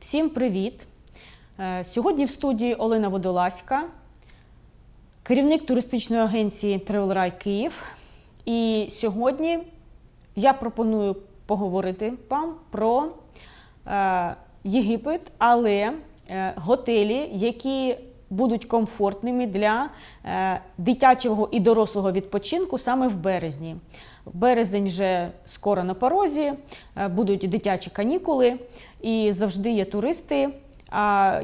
Всім привіт! Е, Сьогодні в студії Олена Водолазька, керівник туристичної агенції Travel Київ. І сьогодні я пропоную поговорити вам про е, Єгипет, але е, готелі, які будуть комфортними для дитячого і дорослого відпочинку саме в березні. Березень вже скоро на порозі, будуть дитячі канікули, і завжди є туристи,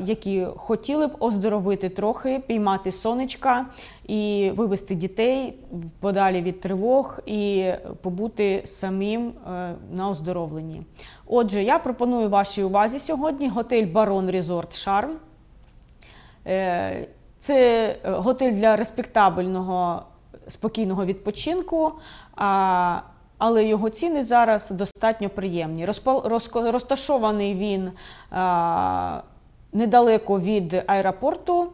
які хотіли б оздоровити трохи, піймати сонечка і вивести дітей подалі від тривог і побути самим е, на оздоровленні. Отже, я пропоную вашій увазі сьогодні готель Барон Резорт Шарм. Е, Це готель для респектабельного спокійного відпочинку, але його ціни зараз достатньо приємні. Розташований він а, недалеко від аеропорту,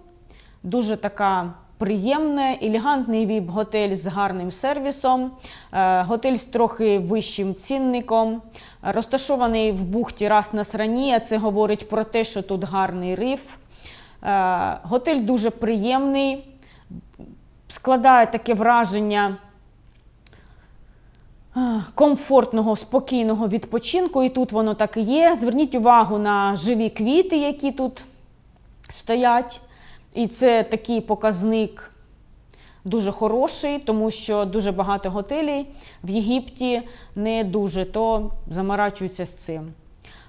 дуже така. Приємне, елегантний віп-готель з гарним сервісом, е, готель з трохи вищим цінником, е, розташований в бухті Рас Насрані, а це говорить про те, що тут гарний риф. Е, Готель дуже приємний, складає таке враження е, комфортного, спокійного відпочинку, і тут воно так і є. Зверніть увагу на живі квіти, які тут стоять. І це такий показник дуже хороший, тому що дуже багато готелей в Єгипті не дуже то заморачуються з цим.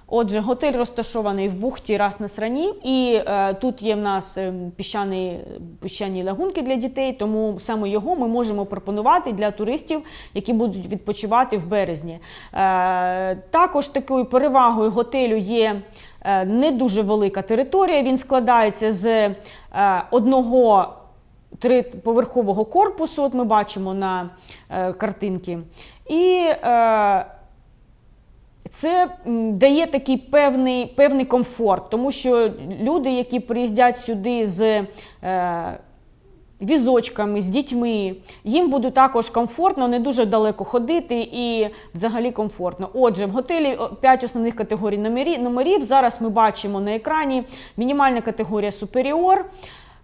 Отже, готель розташований в бухті Рас Насрані, і е, тут є в нас е, піщані, піщані лагунки для дітей, тому саме його ми можемо пропонувати для туристів, які будуть відпочивати в березні. Е, також такою перевагою готелю є е, не дуже велика територія. Він складається з е, одного триповерхового корпусу, от ми бачимо на картинки. І це дає такий певний, певний комфорт, тому що люди, які приїздять сюди з е, візочками, з дітьми, їм буде також комфортно, не дуже далеко ходити і взагалі комфортно. Отже, в готелі 5 основних категорій номерів. Зараз ми бачимо на екрані мінімальна категорія суперіор.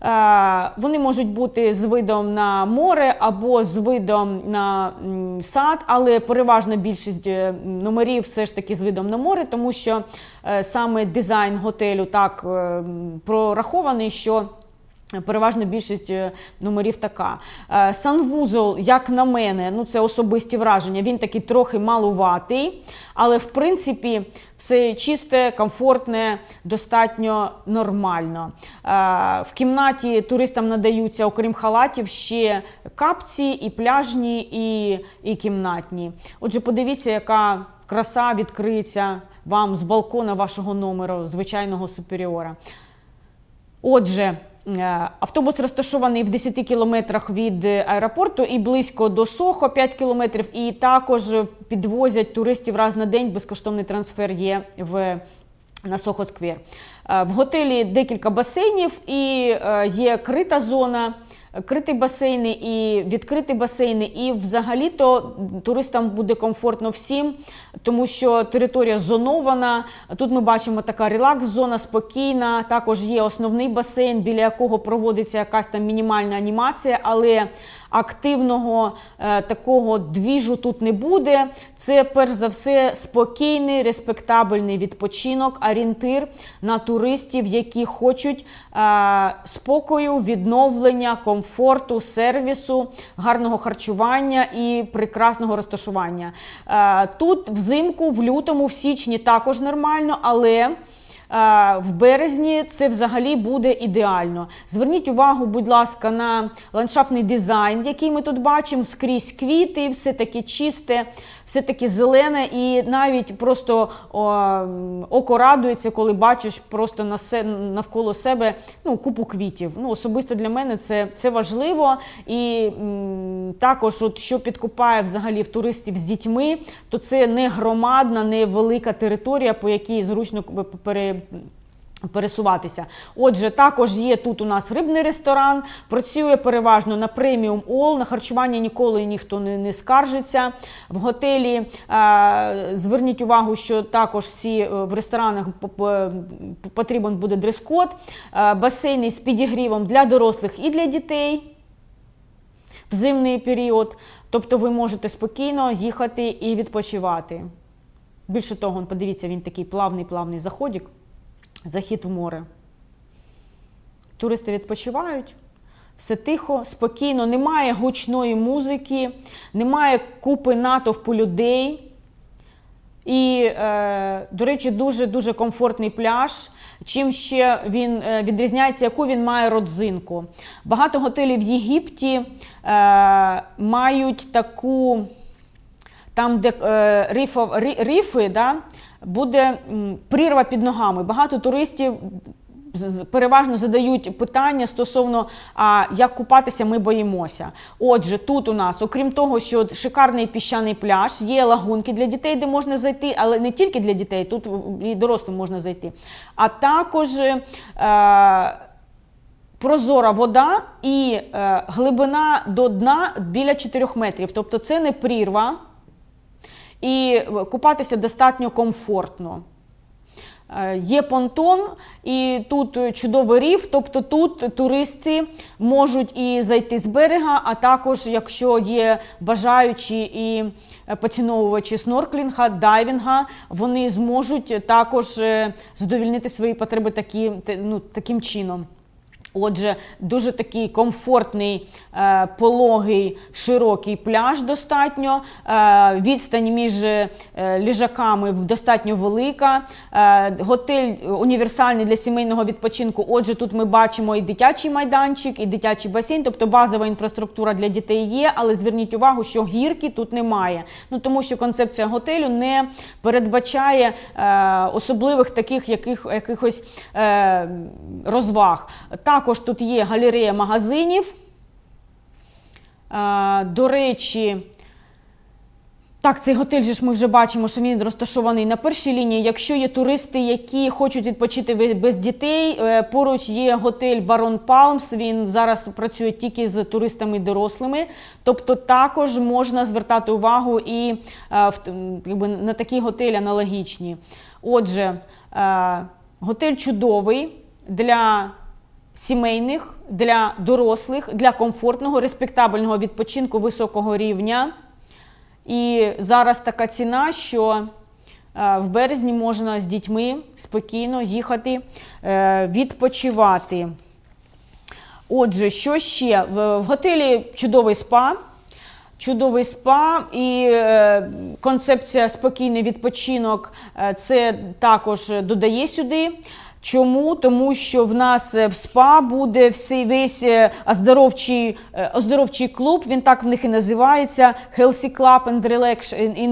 Е, Вони можуть бути з видом на море або з видом на сад, але переважна більшість е, номерів все ж таки з видом на море, тому що е, саме дизайн готелю так прорахований, що Переважна більшість е, номерів така. Е, Санвузол, як на мене, ну це особисті враження. Він такий трохи малуватий, але в принципі все чисте, комфортне, достатньо нормально. Е, В кімнаті туристам надаються, окрім халатів, ще капці, і пляжні, і, і кімнатні. Отже, подивіться, яка краса відкриється вам з балкона вашого номеру, звичайного суперіора. Отже, автобус розташований в 10 кілометрах від аеропорту і близько до Сохо 5 кілометрів. І також підвозять туристів раз на день. Безкоштовний трансфер є в. На Сохо Сквер. Е, В готелі декілька басейнів і е, є крита зона, криті басейни і відкриті басейни. І взагалі-то туристам буде комфортно всім, тому що територія зонована. Тут ми бачимо така релакс-зона спокійна. Також є основний басейн, біля якого проводиться якась там мінімальна анімація, але активного е, такого двіжу тут не буде. Це перш за все спокійний, респектабельний відпочинок, орієнтир на туристів, які хочуть е, спокою, відновлення, комфорту, сервісу, гарного харчування і прекрасного розташування. Е, тут взимку, в лютому, в січні також нормально, але. В березні це взагалі буде ідеально. Зверніть увагу, будь ласка, на ландшафтний дизайн, який ми тут бачимо, скрізь квіти, все таке чисте, все таке зелене, і навіть просто о, око радується, коли бачиш просто на се- навколо себе ну, купу квітів. Ну, особисто для мене це, це важливо. І м, також, от, що підкупає взагалі в туристів з дітьми, то це не громадна, не велика територія, по якій зручно пере, пересуватися. Отже, також є тут у нас рибний ресторан, працює переважно на преміум ол, на харчування ніколи ніхто не, не скаржиться. В готелі е, зверніть увагу, що також всі е, в ресторанах потрібен буде дрес-код, е, басейни з підігрівом для дорослих і для дітей в зимний період. Тобто ви можете спокійно їхати і відпочивати. Більше того, подивіться, він такий плавний-плавний заходик, захід в море. Туристи відпочивають, все тихо, спокійно, немає гучної музики, немає купи натовпу людей. І, е, до речі, дуже-дуже комфортний пляж. Чим ще він е, відрізняється, яку він має родзинку. Багато готелів в Єгипті е, мають таку, там, де рифи, да, буде прірва під ногами. Багато туристів переважно задають питання стосовно а, як купатися, ми боїмося. Отже, тут у нас, окрім того, що шикарний піщаний пляж, є лагунки для дітей, де можна зайти, але не тільки для дітей, тут і дорослим можна зайти. А також. Е, Прозора вода і е, глибина до дна біля 4 метрів. Тобто це не прірва, і купатися достатньо комфортно. Е, Є понтон, і тут чудовий ріф, тобто тут туристи можуть і зайти з берега, а також, якщо є бажаючі і е, поціновувачі снорклінга, дайвінга, вони зможуть також е, задовільнити свої потреби такі, ну, таким чином. Отже, дуже такий комфортний, е, пологий, широкий пляж достатньо. Е, відстань між е, ліжаками достатньо велика. Готель універсальний для сімейного відпочинку. Отже, тут ми бачимо і дитячий майданчик, і дитячий басейн, тобто базова інфраструктура для дітей є, але зверніть увагу, що гірки тут немає. Ну тому що концепція готелю не передбачає особливих таких яких, якихось розваг. Також тут є галерея магазинів. Е, до речі, так, цей готель же ж ми вже бачимо, що він розташований на першій лінії. Якщо є туристи, які хочуть відпочити без дітей, е, поруч є готель Барон Палмс. Він зараз працює тільки з туристами дорослими. Тобто також можна звертати увагу і е, якби, на такі готелі аналогічні. Отже, готель чудовий для сімейних, для дорослих, для комфортного, респектабельного відпочинку високого рівня. І зараз така ціна, що е, в березні можна з дітьми спокійно їхати е, відпочивати. Отже, що ще? В, готелі чудовий спа. Чудовий спа і е, концепція спокійний відпочинок це також додає сюди. Чому? Тому що в нас е, в СПА буде всей весь е, оздоровчий, е, оздоровчий клуб, він так в них і називається Healthy Club and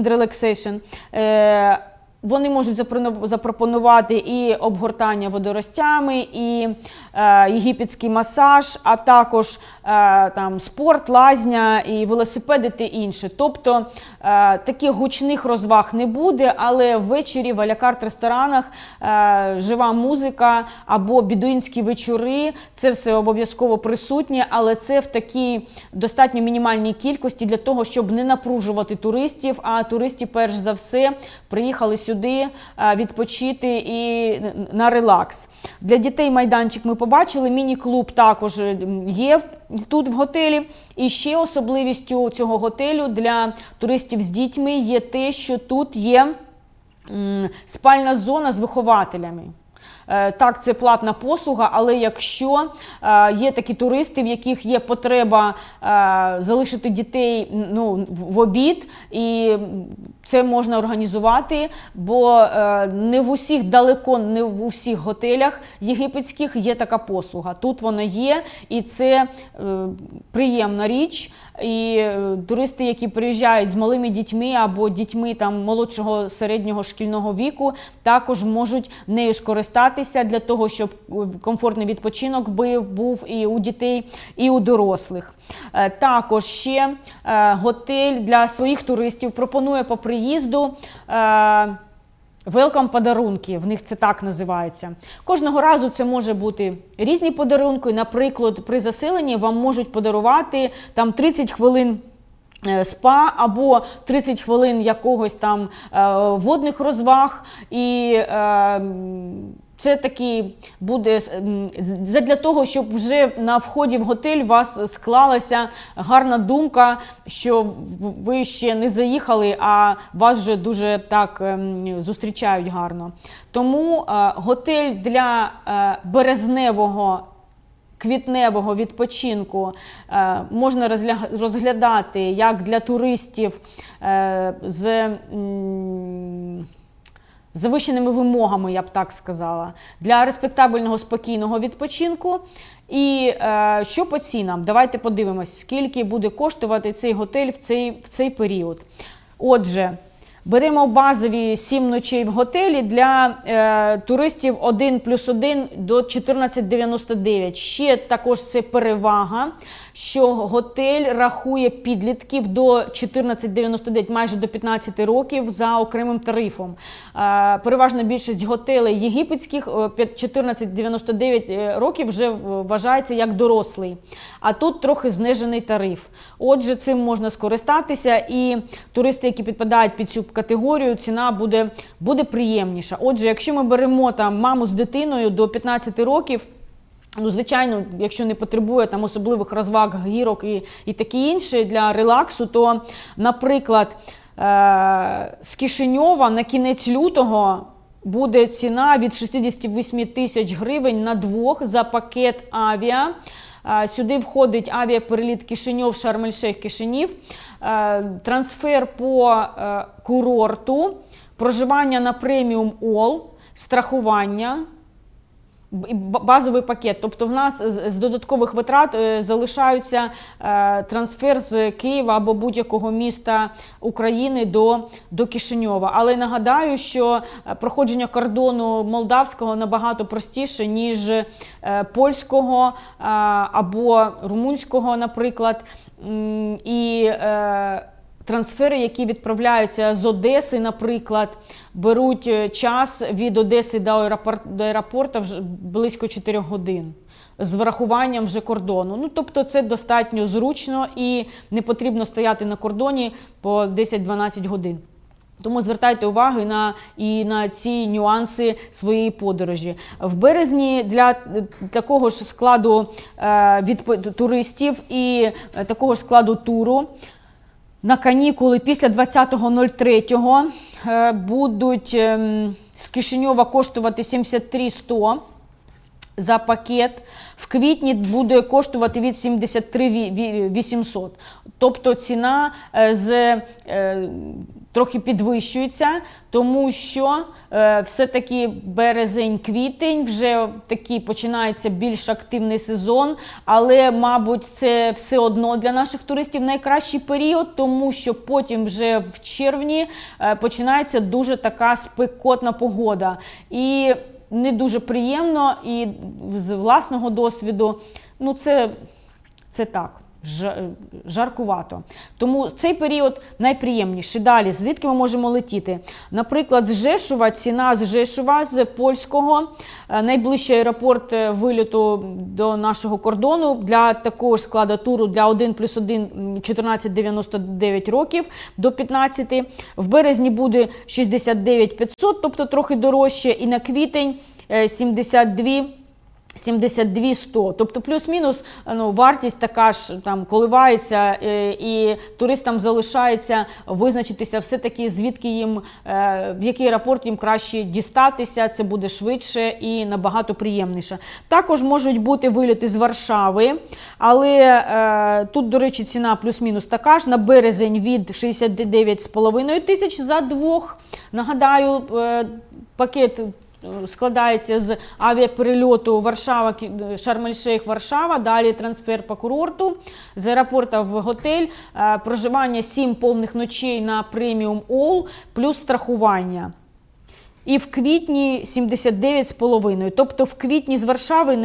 Relaxation. Вони можуть запропонувати і обгортання водоростями, і е, єгипетський масаж, а також е, там спорт, лазня, і велосипеди та інше. Тобто е, таких гучних розваг не буде, але ввечері в алякарт ресторанах жива музика або бідуїнські вечори. Це все обов'язково присутнє, але це в такій достатньо мінімальній кількості для того, щоб не напружувати туристів. А туристи, перш за все, приїхали сюди е, відпочити і на релакс. Для дітей майданчик ми побачили. Міні-клуб також е, є тут в готелі. І ще особливістю цього готелю для туристів з дітьми є те, що тут є спальна зона з вихователями. Е, Так, це платна послуга, але якщо е, є такі туристи, в яких є потреба е, залишити дітей ну, в обід, і це можна організувати, бо не в усіх далеко, не в усіх готелях єгипетських є така послуга. Тут вона є, і це приємна річ. І туристи, які приїжджають з малими дітьми або дітьми там молодшого середнього шкільного віку, також можуть нею скористатися для того, щоб е, комфортний відпочинок був і у дітей, і у дорослих. Е, Також ще е, готель для своїх туристів пропонує по приїзду. Велкам подарунки, в них це так називається. Кожного разу це може бути різні подарунки. Наприклад, при заселенні вам можуть подарувати там 30 хвилин. Спа або 30 хвилин якогось там водних розваг, і це таки буде для того, щоб вже на вході в готель у вас склалася гарна думка, що ви ще не заїхали, а вас вже дуже так ем, зустрічають гарно. Тому е, готель для е, березневого квітневого відпочинку е, можна розглядати як для туристів з завищеними вимогами, я б так сказала, для респектабельного спокійного відпочинку. І е, що по цінам? Давайте подивимось, скільки буде коштувати цей готель в цей, в цей період. Отже, беремо базові 7 ночей в готелі для е, туристів 1 плюс 1 до 14,99. Ще також це перевага, що готель рахує підлітків до 14,99, майже до 15 років за окремим тарифом. Е, переважна більшість готелей єгипетських е, 14,99 е, років вже вважається як дорослий. А тут трохи знижений тариф. Отже, цим можна скористатися, і туристи, які підпадають під цю категорію, ціна буде, буде приємніша. Отже, якщо ми беремо там маму з дитиною до 15 років. Ну, звичайно, якщо не потребує там особливих розваг, гірок і, і таке інше для релаксу, то, наприклад, е- з Кишиньова на кінець лютого буде ціна від 68 тисяч гривень на двох за пакет авіа. Сюди входить авіапереліт Кишиньов, Шарм-ель-Шейх, Кишинів, е, трансфер по е, курорту, проживання на преміум Ол, страхування. Базовий пакет. Тобто в нас з додаткових витрат е, залишаються е, трансфер з Києва або будь-якого міста України до, до Кишиньова. Але нагадаю, що е, проходження кордону молдавського набагато простіше, ніж польського або румунського, наприклад. І Трансфери, які відправляються з Одеси, наприклад, беруть е, час від Одеси до аеропорту, до аеропорту вже близько 4 годин. З врахуванням вже кордону. Ну, тобто це достатньо зручно і не потрібно стояти на кордоні по 10-12 годин. Тому звертайте увагу на і на ці нюанси своєї подорожі. В березні для е, такого ж складу е, від туристів і е, такого ж складу туру на канікули після 20.03 е, будуть ем, з Кишиньова коштувати 73 100 за пакет. В квітні буде коштувати від 73 ві- ві- 800. Тобто ціна е, з, е, трохи підвищується, тому що е, все-таки березень-квітень вже такий починається більш активний сезон, але, мабуть, це все одно для наших туристів найкращий період, тому що потім вже в червні е, починається дуже така спекотна погода. І не дуже приємно, і з власного досвіду, ну це, це так. Жа- Жаркувато. Тому цей період найприємніший. Далі, звідки ми можемо летіти? Наприклад, з Жешува, ціна з Жешува, з польського, е, найближчий аеропорт е, вильоту до нашого кордону для такого ж складу туру для 1 плюс 1 14,99 років до 15. В березні буде 69 500, тобто трохи дорожче, і на квітень е, 72 72 100. Тобто плюс-мінус ну, вартість така ж там коливається, е, і туристам залишається визначитися все-таки, звідки їм, е, в який аеропорт їм краще дістатися. Це буде швидше і набагато приємніше. Також можуть бути вильоти з Варшави, але е, тут, до речі, ціна плюс-мінус така ж. На березень від 69,5 тисяч за двох. Нагадаю, е, пакет складається з авіаперельоту Варшава, Шарм-ель-Шейх, Варшава, далі трансфер по курорту, з аеропорта в готель, е, проживання 7 повних ночей на преміум All, плюс страхування. і в квітні 79,5. Тобто в квітні з Варшави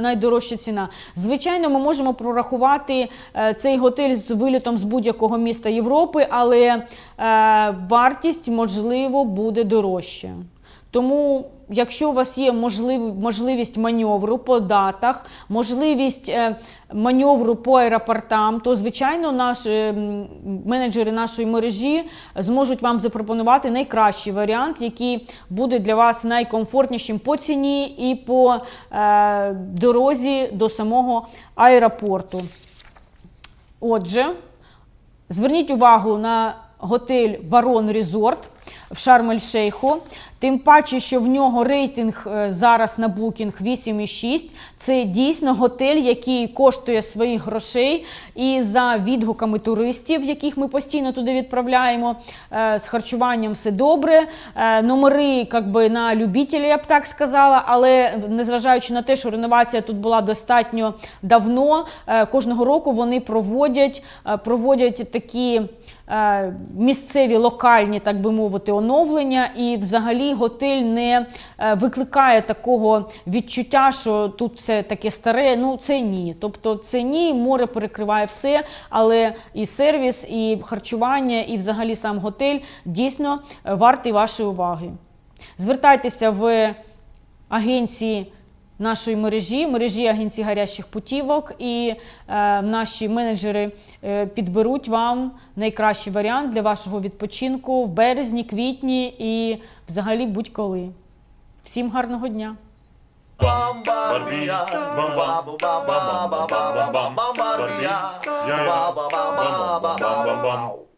найдорожча ціна. Звичайно, ми можемо прорахувати е, цей готель з вилітом з будь-якого міста Європи, але е, вартість, можливо, буде дорожче. Тому, якщо у вас є можлив, можливість маневру по датах, можливість е, маневру по аеропортам, то звичайно наші менеджери нашої мережі зможуть вам запропонувати найкращий варіант, який буде для вас найкомфортнішим по ціні і по е, дорозі до самого аеропорту. Отже, Зверніть увагу на готель Барон Резорт в Шарм-ель-Шейху. Тим паче, що в нього рейтинг е, зараз на букінг 8,6. Це дійсно готель, який коштує своїх грошей. І за відгуками туристів, яких ми постійно туди відправляємо, е, з харчуванням все добре. Е, Номери як би, на любителя, я б так сказала, але незважаючи на те, що реновація тут була достатньо давно, кожного року вони проводять, проводять такі місцеві локальні, так би мовити, оновлення, і взагалі готель не е, викликає такого відчуття, що тут все таке старе. Ну це ні. Тобто це ні, море перекриває все, але і сервіс, і харчування, і взагалі сам готель дійсно е, вартий вашої уваги. Звертайтеся в агенції нашої мережі, мережі агенцій гарячих путівок, і е, наші менеджери е, підберуть вам найкращий варіант для вашого відпочинку в березні, квітні і взагалі будь-коли. Всім гарного дня! Bam bam bam bam bam bam, Barbie, ja ja, bam bam bam bam bam bam.